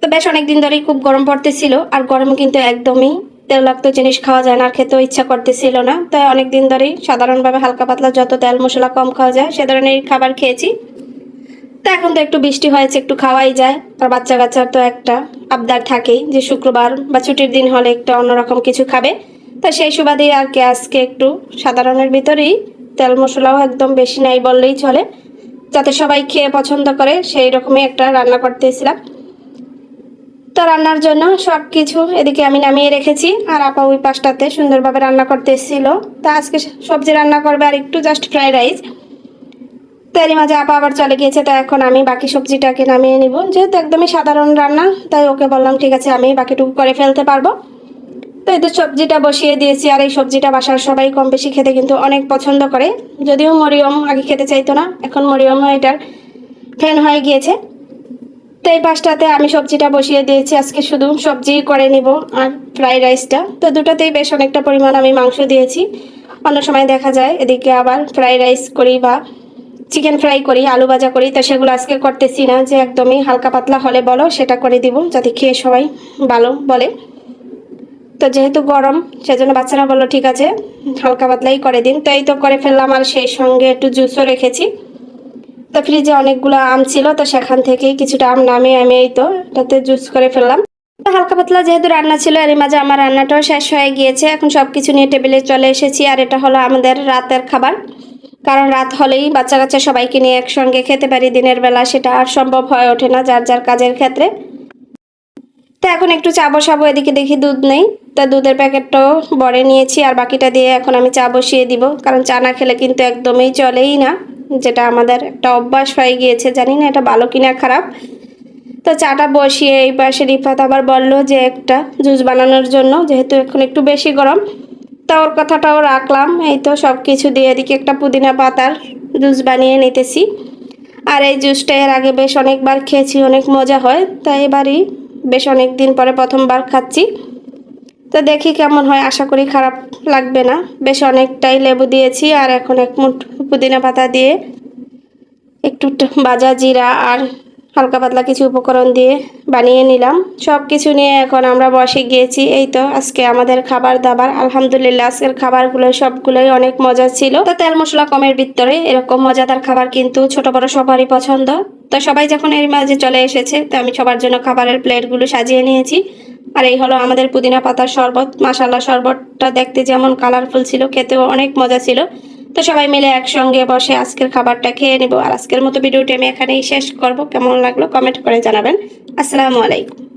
তো বেশ অনেকদিন ধরেই খুব গরম পড়তেছিল, আর গরমে কিন্তু একদমই তেলাক্ত জিনিস খাওয়া যায় না, আর খেতেও ইচ্ছা করতেছিল না। তাই অনেকদিন ধরেই সাধারণভাবে হালকা পাতলা যত তেল মশলা কম খাওয়া যায় সে ধরনের খাবার খেয়েছি। তো এখন তো একটু বৃষ্টি হয়েছে, একটু খাওয়াই যায়, আর বাচ্চা কাচ্চার তো একটা আবদার থাকেই যে শুক্রবার বা ছুটির দিন হলে একটু অন্যরকম কিছু খাবে। তো সেই সুবাদে আর কি আজকে একটু সাধারণের ভিতরেই তেল মশলাও একদম বেশি নাই বললেই চলে। যাতে সবাই খেয়ে পছন্দ করে, সেই রকমই একটা রান্না করতেছিলাম। তো রান্নার জন্য সব কিছু এদিকে আমি নামিয়ে রেখেছি আর আপা ওই পাশটাতে সুন্দরভাবে রান্না করতে এসেছিল। তা আজকে সবজি রান্না করবে আর একটু জাস্ট ফ্রাইড রাইস তারই মাঝে আপা আবার চলে গিয়েছে, তো এখন আমি বাকি সবজিটাকে নামিয়ে নিব। যেহেতু একদমই সাধারণ রান্না, তাই ওকে বললাম, ঠিক আছে, আমি বাকিটুকু করে ফেলতে পারব। তো এই তো সবজিটা বসিয়ে দিয়েছি, আর এই সবজিটা বাসার সবাই কম বেশি খেতে কিন্তু অনেক পছন্দ করে। যদিও মরিয়ম আগে খেতে চাইতো না, এখন মরিয়মও এটার ফ্যান হয়ে গিয়েছে। তো এই পাশটাতে আমি সবজিটা বসিয়ে দিয়েছি। আজকে শুধু সবজি করে নিব আর ফ্রাইড রাইসটা তো দুটোতেই বেশ অনেকটা পরিমাণ আমি মাংস দিয়েছি। অন্য সময় দেখা যায় এদিকে আবার ফ্রাইড রাইস করি বা চিকেন ফ্রাই করি, আলু ভাজা করি। তো সেগুলো আজকে করতেছি না যে একদমই হালকা পাতলা হলে বলো, সেটা করে দিব যাতে খেয়ে সবাই ভালো বলে। তো যেহেতু গরম, সেজন্য বাচ্চারা বলল, ঠিক আছে, হালকা পাতলাই করে দিন। তো এই তো করে ফেললাম আর সেই সঙ্গে একটু জুসও রেখেছি। তো ফ্রিজে অনেকগুলো আম ছিল, তো সেখান থেকেই কিছুটা আম নামিয়ে আমি এই তো এটাতে জুস করে ফেললাম। হালকা পাতলা যেহেতু রান্না ছিল এর মাঝে আমার রান্নাটাও শেষ হয়ে গিয়েছে। এখন সব কিছু নিয়ে টেবিলে চলে এসেছি, আর এটা হলো আমাদের রাতের খাবার। কারণ রাত হলেই বাচ্চা কাচ্চা সবাইকে নিয়ে একসঙ্গে খেতে পারি, দিনের বেলা সেটা আর সম্ভব হয়ে ওঠে না যার যার কাজের ক্ষেত্রে। তো এখন একটু চা বসাবো, এদিকে দেখি দুধ নেই। তা দুধের প্যাকেটটাও বড়ে নিয়েছি, আর বাকিটা দিয়ে এখন আমি চা বসিয়ে দিব। কারণ চা না খেলে কিন্তু একদমই চলেই না। যেটা আমাদের একটা অভ্যাস হয়ে গিয়েছে, জানি না এটা ভালো কিনা খারাপ। তো চাটা বসিয়ে এই পাশে রিফাত আবার বলল যে একটা জুস বানানোর জন্য, যেহেতু এখন একটু বেশি গরম। তা ওর কথাটাও রাখলাম, এই তো সব কিছু দিয়ে এদিকে একটা পুদিনা পাতার জুস বানিয়ে নিতেছি। আর এই জুসটা এর আগে বেশ অনেকবার খেয়েছি, অনেক মজা হয়। তাই এবারই বেশ অনেক দিন পরে প্রথমবার খাচ্ছি। তো দেখি কেমন হয়, আশা করি খারাপ লাগবে না। বেশ অনেকটাই লেবু দিয়েছি আর এখন এক মুঠ পুদিনা পাতা দিয়ে একটু ভাজা জিরা আর হালকা পাতলা কিছু উপকরণ দিয়ে বানিয়ে নিলাম। সব কিছু নিয়ে এখন আমরা বসে গিয়েছি। এই তো আজকে আমাদের খাবার দাবার। আলহামদুলিল্লাহ, আজকের খাবারগুলো সবগুলোই অনেক মজা ছিল। তো তেল মশলা কমের ভিতরে এরকম মজাদার খাবার কিন্তু ছোট বড় সবারই পছন্দ। তো সবাই যখন এর মাঝে চলে এসেছে, তো আমি সবার জন্য খাবারের প্লেটগুলো সাজিয়ে নিয়েছি। আর এই হলো আমাদের পুদিনা পাতার শরবত। মাসাল্লা শরবতটা দেখতে যেমন কালারফুল ছিল, খেতেও অনেক মজা ছিল। তো সবাই মিলে একসঙ্গে বসে আজকের খাবারটা খেয়ে নেব। আর আজকের মতো ভিডিওটি আমি এখানেই শেষ করব। কেমন লাগল কমেন্ট করে জানাবেন। আসসালামু আলাইকুম।